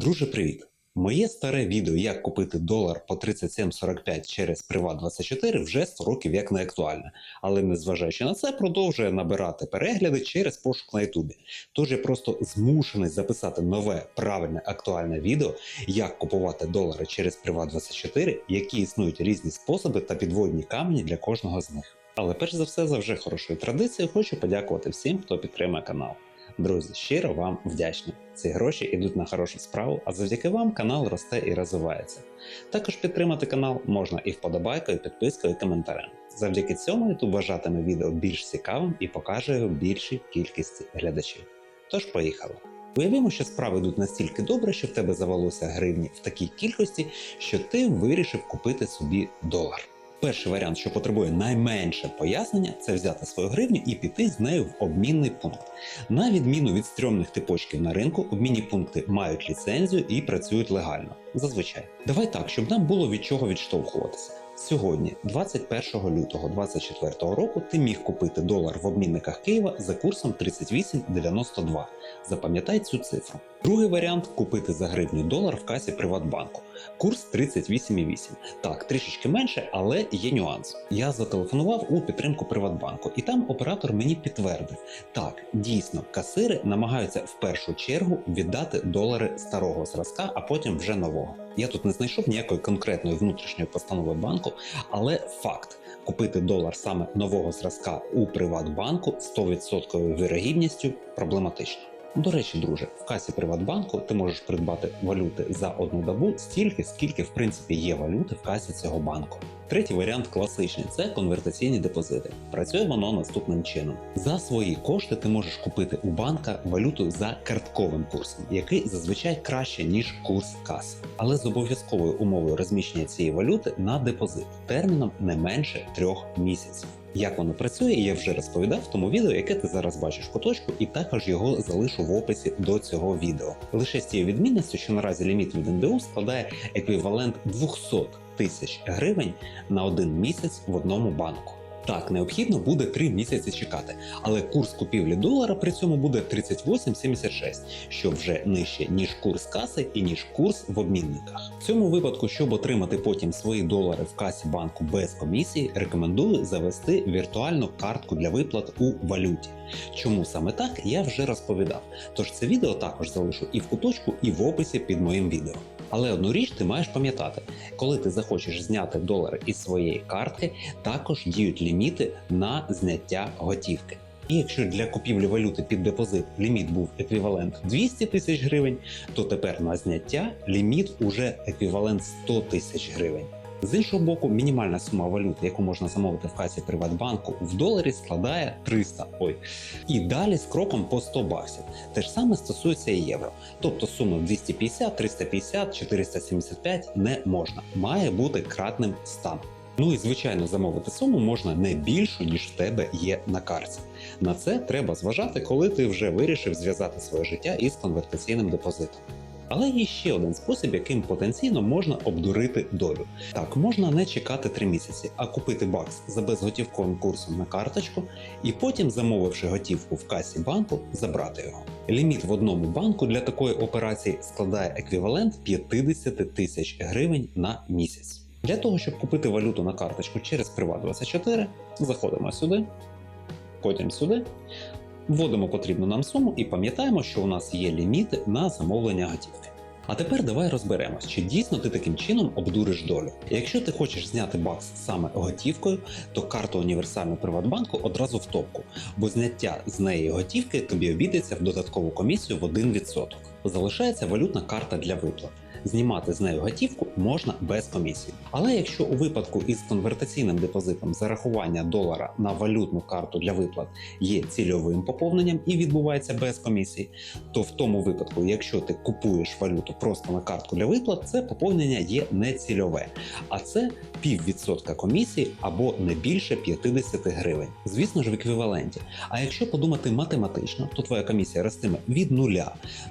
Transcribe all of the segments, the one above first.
Друже, привіт! Моє старе відео, як купити долар по 37,45 через Приват24 вже 100 років як не актуальне, але незважаючи на це, продовжує набирати перегляди через пошук на Ютубі. Тож я просто змушений записати нове правильне актуальне відео, як купувати долари через Приват24, які існують різні способи та підводні камені для кожного з них. Але перш за все, за вже хорошою традицією, хочу подякувати всім, хто підтримує канал. Друзі, щиро вам вдячні. Ці гроші йдуть на хорошу справу, а завдяки вам канал росте і розвивається. Також підтримати канал можна і вподобайкою, підпискою, і коментарем. Завдяки цьому YouTube вважатиме відео більш цікавим і покаже його більшій кількості глядачів. Тож поїхали. Уявімо, що справи йдуть настільки добре, що в тебе завелося гривні в такій кількості, що ти вирішив купити собі долар. Перший варіант, що потребує найменше пояснення, це взяти свою гривню і піти з нею в обмінний пункт. На відміну від стрьомних типочків на ринку, обмінні пункти мають ліцензію і працюють легально. Зазвичай. Давай так, щоб нам було від чого відштовхуватися. Сьогодні, 21 лютого 2024 року, ти міг купити долар в обмінниках Києва за курсом 38,92. Запам'ятай цю цифру. Другий варіант купити за гривню долар в касі Приватбанку. Курс 38,8. Так, трішечки менше, але є нюанс. Я зателефонував у підтримку Приватбанку, і там оператор мені підтвердив: так, дійсно, касири намагаються в першу чергу віддати долари старого зразка, а потім вже нового. Я тут не знайшов ніякої конкретної внутрішньої постанови банку, але факт. Купити долар саме нового зразка у Приватбанку 100% вірогідністю проблематично. До речі, друже, в касі Приватбанку ти можеш придбати валюти за одну добу стільки, скільки в принципі є валюти в касі цього банку. Третій варіант класичний це конвертаційні депозити. Працює воно наступним чином: за свої кошти ти можеш купити у банка валюту за картковим курсом, який зазвичай краще ніж курс каси, але з обов'язковою умовою розміщення цієї валюти на депозит терміном не менше трьох місяців. Як воно працює, я вже розповідав в тому відео, яке ти зараз бачиш куточку, і також його залишу в описі до цього відео. Лише з цією відмінністю, що наразі ліміт від НБУ складає еквівалент 200 тисяч гривень на один місяць в одному банку. Так, необхідно буде 3 місяці чекати, але курс купівлі долара при цьому буде 38,76, що вже нижче, ніж курс каси і ніж курс в обмінниках. В цьому випадку, щоб отримати потім свої долари в касі банку без комісії, рекомендую завести віртуальну картку для виплат у валюті. Чому саме так, я вже розповідав. Тож це відео також залишу і в куточку, і в описі під моїм відео. Але одну річ ти маєш пам'ятати, коли ти захочеш зняти долари із своєї картки, також діють ліміти на зняття готівки. І якщо для купівлі валюти під депозит ліміт був еквівалент 200 тисяч гривень, то тепер на зняття ліміт уже еквівалент 100 тисяч гривень. З іншого боку, мінімальна сума валюти, яку можна замовити в касі Приватбанку в доларі, складає 300. Ой. І далі з кроком по 100 баксів. Те ж саме стосується і євро. Тобто суми 250, 350, 475 не можна. Має бути кратним 100. Ну і звичайно, замовити суму можна не більшу, ніж в тебе є на карті. На це треба зважати, коли ти вже вирішив зв'язати своє життя із конвертаційним депозитом. Але є ще один спосіб, яким потенційно можна обдурити долю. Так, можна не чекати 3 місяці, а купити бакс за безготівковим курсом на карточку і потім, замовивши готівку в касі банку, забрати його. Ліміт в одному банку для такої операції складає еквівалент 50 тисяч гривень на місяць. Для того, щоб купити валюту на карточку через Приват24, заходимо сюди, потім сюди. Вводимо потрібну нам суму і пам'ятаємо, що у нас є ліміти на замовлення готівки. А тепер давай розберемось, чи дійсно ти таким чином обдуриш долю. Якщо ти хочеш зняти бакс саме готівкою, то карту універсальну Приватбанку одразу в топку, бо зняття з неї готівки тобі обійдеться в додаткову комісію в 1%. Залишається валютна карта для виплат. Знімати з нею готівку можна без комісії. Але якщо у випадку із конвертаційним депозитом зарахування долара на валютну карту для виплат є цільовим поповненням і відбувається без комісії, то в тому випадку, якщо ти купуєш валюту просто на картку для виплат, це поповнення є не цільове, а це піввідсотка комісії або не більше 50 гривень. Звісно ж, в еквіваленті. А якщо подумати математично, то твоя комісія ростиме від 0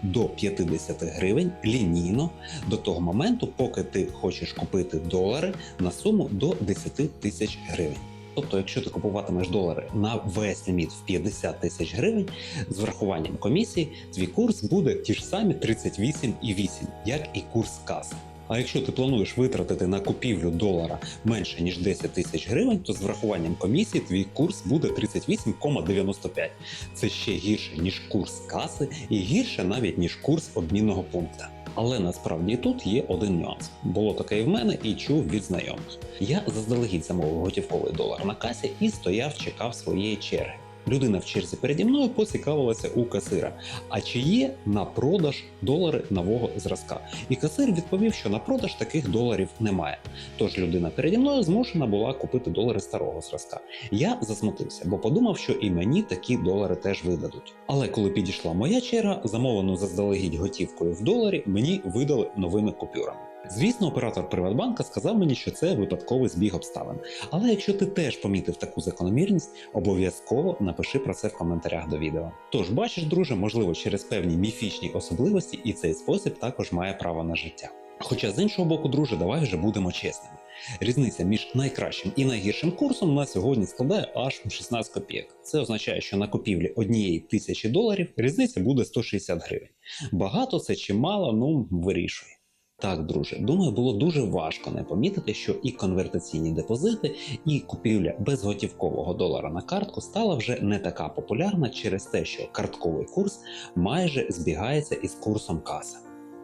до 50 гривень лінійно до того моменту, поки ти хочеш купити долари на суму до 10 тисяч гривень. Тобто, якщо ти купуватимеш долари на весь ліміт в 50 тисяч гривень, з врахуванням комісії, твій курс буде ті ж самі 38,8, як і курс каси. А якщо ти плануєш витратити на купівлю долара менше ніж 10 тисяч гривень, то з врахуванням комісії твій курс буде 38,95. Це ще гірше ніж курс каси і гірше навіть ніж курс обмінного пункту. Але насправді тут є один нюанс. Було таке і в мене, і чув від знайомих. Я заздалегідь замовив готівковий долар на касі і стояв, чекав своєї черги. Людина в черзі переді мною поцікавилася у касира, а чи є на продаж долари нового зразка? І касир відповів, що на продаж таких доларів немає. Тож людина переді мною змушена була купити долари старого зразка. Я засмутився, бо подумав, що і мені такі долари теж видадуть. Але коли підійшла моя черга, замовлену заздалегідь готівкою в доларі, мені видали новими купюрами. Звісно, оператор Приватбанка сказав мені, що це випадковий збіг обставин. Але якщо ти теж помітив таку закономірність, обов'язково напиши про це в коментарях до відео. Тож бачиш, друже, можливо, через певні міфічні особливості і цей спосіб також має право на життя. Хоча з іншого боку, друже, давай вже будемо чесними. Різниця між найкращим і найгіршим курсом на сьогодні складає аж 16 копійок. Це означає, що на купівлі однієї тисячі доларів різниця буде 160 гривень. Багато це чи мало, ну вирішує. Так, друже, думаю, було дуже важко не помітити, що і конвертаційні депозити, і купівля безготівкового долара на картку стала вже не така популярна через те, що картковий курс майже збігається із курсом каси.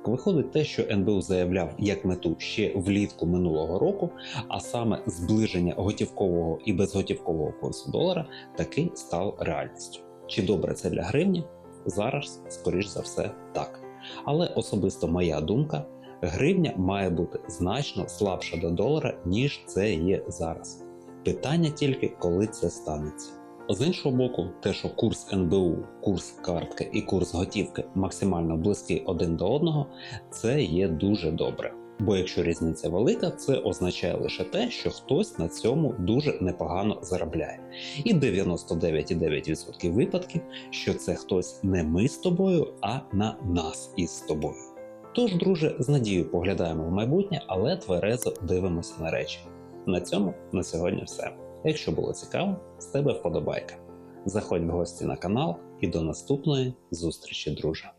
Виходить те, що НБУ заявляв як мету ще влітку минулого року, а саме зближення готівкового і безготівкового курсу долара таки став реальністю. Чи добре це для гривні? Зараз, скоріш за все, так. Але особисто моя думка гривня має бути значно слабша до долара, ніж це є зараз. Питання тільки, коли це станеться. З іншого боку, те, що курс НБУ, курс картки і курс готівки максимально близькі один до одного, це є дуже добре. Бо якщо різниця велика, це означає лише те, що хтось на цьому дуже непогано заробляє. І 99,9% випадків, що це хтось не ми з тобою, а на нас із тобою. Тож, друже, з надією поглядаємо в майбутнє, але тверезо дивимося на речі. На цьому на сьогодні все. Якщо було цікаво, з тебе вподобайка. Заходь в гості на канал і до наступної зустрічі, друже.